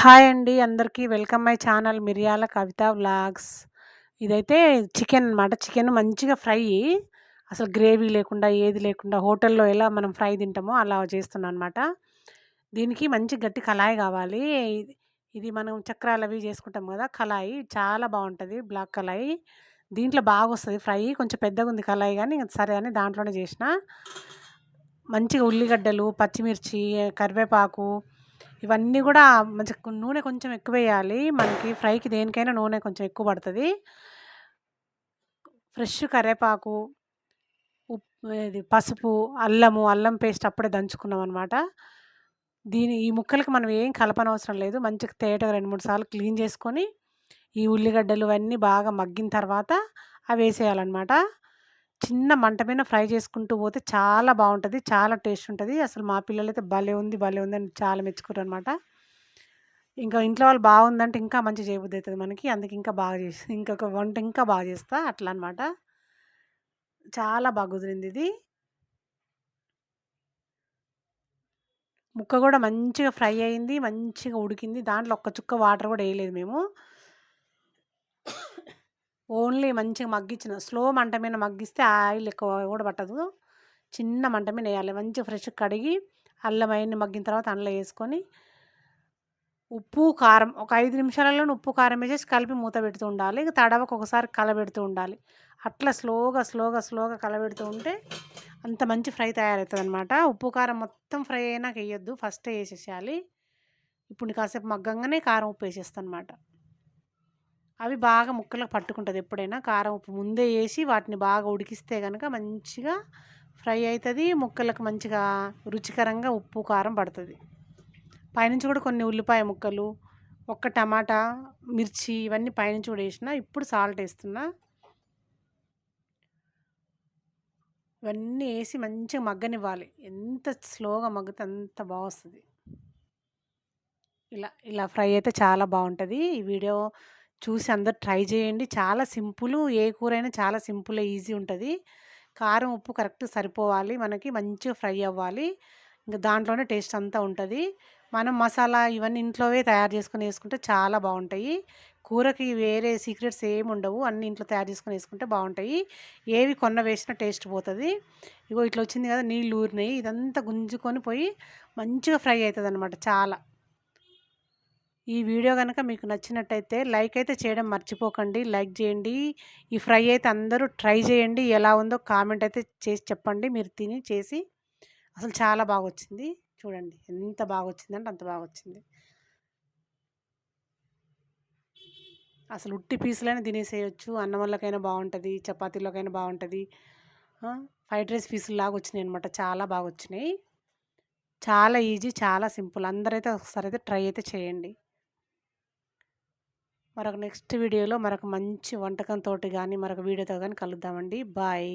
Hi అండి. అందరికీ welcome my channel Miriyala Kavitha vlogs. ఇదైతే చికెన్ అనమాట చికెన్ మంచిగా ఫ్రై. అసలు గ్రేవీ లేకుండా ఏది లేకుండా హోటల్లో ఎలా మనం ఫ్రై తింటామో అలా చేస్తున్నాను అనమాట దీనికి మంచి గట్టి కళాయి కావాలి. ఇది మనం చక్రాలు అవి చేసుకుంటాం కదా కళాయి. చాలా బాగుంటుంది బ్లాక్ కళాయి. దీంట్లో బాగా వస్తుంది ఫ్రై. కొంచెం పెద్దగా ఉంది కళాయి కానీ సరే అని దాంట్లోనే చేసిన. మంచిగా ఉల్లిగడ్డలు పచ్చిమిర్చి కరివేపాకు ఇవన్నీ కూడా మంచి నూనె కొంచెం ఎక్కువ వేయాలి మనకి ఫ్రైకి దేనికైనా నూనె కొంచెం ఎక్కువ పడుతుంది. ఫ్రెష్ కరివేపాకు ఉప్పు ఇది పసుపు అల్లము అల్లం పేస్ట్ అప్పుడే దంచుకున్నాం అనమాట దీని ఈ ముక్కలకి మనం ఏం కలపనవసరం లేదు. మంచిగా తేటగా రెండు మూడు సార్లు క్లీన్ చేసుకొని ఈ ఉల్లిగడ్డలు అన్నీ బాగా మగ్గిన తర్వాత అవి వేసేయాలన్నమాట. చిన్న మంట మీద ఫ్రై చేసుకుంటూ పోతే చాలా బాగుంటుంది చాలా టేస్ట్ ఉంటుంది. అసలు మా పిల్లలైతే భలే ఉంది భలే ఉంది అని చాలా మెచ్చుకున్నారు అనమాట ఇంకా ఇంట్లో వాళ్ళు బాగుందంటే ఇంకా మంచి చేయబుద్ధి అవుతుంది మనకి. అందుకే ఇంకా బాగా చేసి ఇంకొక వంట ఇంకా బాగా చేస్తా అట్లా అనమాట చాలా బాగా కుదిరింది ఇది. ముక్క కూడా మంచిగా ఫ్రై అయింది మంచిగా ఉడికింది. దాంట్లో ఒక్క చుక్క వాటర్ కూడా వేయలేదు మేము. ఓన్లీ మంచిగా మగ్గించిన స్లో మంట మీద మగ్గిస్తే ఆయిల్ ఎక్కువ కూడా పట్టదు చిన్న మంట మీద వేయాలి. మంచిగా ఫ్రెష్ కడిగి అల్లం అవన్నీ మగ్గిన తర్వాత అందులో వేసుకొని ఉప్పు కారం ఒక ఐదు నిమిషాలలోనే ఉప్పు కారం వేసేసి కలిపి మూత పెడుతూ ఉండాలి. తడవకు ఒకసారి కలబెడుతూ ఉండాలి. అట్లా స్లోగా స్లోగా స్లోగా కలబెడుతూ ఉంటే అంత మంచి ఫ్రై తయారవుతుంది అనమాట ఉప్పు కారం మొత్తం ఫ్రై అయినాక వేయొద్దు. ఫస్టే వేసేసేయాలి. ఇప్పుడు కాసేపు మగ్గంగానే కారం ఉప్పు వేసేస్తాను అనమాట అవి బాగా ముక్కలకు పట్టుకుంటుంది ఎప్పుడైనా. కారం ఉప్పు ముందే వేసి వాటిని బాగా ఉడికిస్తే కనుక మంచిగా ఫ్రై అవుతుంది ముక్కలకు మంచిగా రుచికరంగా ఉప్పు కారం పడుతుంది. పైనుంచి కూడా కొన్ని ఉల్లిపాయ ముక్కలు ఒక్క టమాటా మిర్చి ఇవన్నీ పైనుంచి కూడా వేసిన ఇప్పుడు సాల్ట్ వేస్తున్నా. ఇవన్నీ వేసి మంచిగా మగ్గనివ్వాలి. ఎంత స్లోగా మగ్గితే అంత బాగా ఇలా ఇలా ఫ్రై అయితే చాలా బాగుంటుంది. ఈ వీడియో చూసి అందరు ట్రై చేయండి. చాలా సింపుల్. ఏ కూర అయినా చాలా సింపుల్ ఈజీ ఉంటుంది. కారం ఉప్పు కరెక్ట్ సరిపోవాలి. మనకి మంచిగా ఫ్రై అవ్వాలి. ఇంకా దాంట్లోనే టేస్ట్ అంతా ఉంటుంది. మనం మసాలా ఇవన్నీ ఇంట్లోవే తయారు చేసుకుని వేసుకుంటే చాలా బాగుంటాయి. కూరకి వేరే సీక్రెట్స్ ఏమి ఉండవు. అన్ని ఇంట్లో తయారు చేసుకుని వేసుకుంటే బాగుంటాయి. ఏవి కొన్న వేసినా టేస్ట్ పోతుంది. ఇగో ఇట్లా వచ్చింది కదా నీళ్ళు ఊరినాయి. ఇదంతా గుంజుకొని పోయి మంచిగా ఫ్రై అవుతుంది అనమాట చాలా. ఈ వీడియో కనుక మీకు నచ్చినట్టయితే లైక్ అయితే చేయడం మర్చిపోకండి. లైక్ చేయండి. ఈ ఫ్రై అయితే అందరూ ట్రై చేయండి. ఎలా ఉందో కామెంట్ అయితే చేసి చెప్పండి. మీరు తిని చేసి అసలు చాలా బాగా వచ్చింది చూడండి. ఎంత బాగా వచ్చిందంటే అంత బాగా వచ్చింది అసలు ఉట్టి పీసులైనా తినేసేయచ్చు. అన్నం బాగుంటుంది. చపాతీలోకైనా బాగుంటుంది. ఫ్రైడ్ రైస్ పీసులు లాగా వచ్చినాయి అనమాట చాలా బాగా వచ్చినాయి చాలా ఈజీ చాలా సింపుల్. అందరైతే ఒకసారి అయితే ట్రై అయితే చేయండి. మరొక నెక్స్ట్ వీడియోలో మరొక మంచి వంటకంతో కానీ మరొక వీడియోతో కానీ కలుద్దామండి. బాయ్.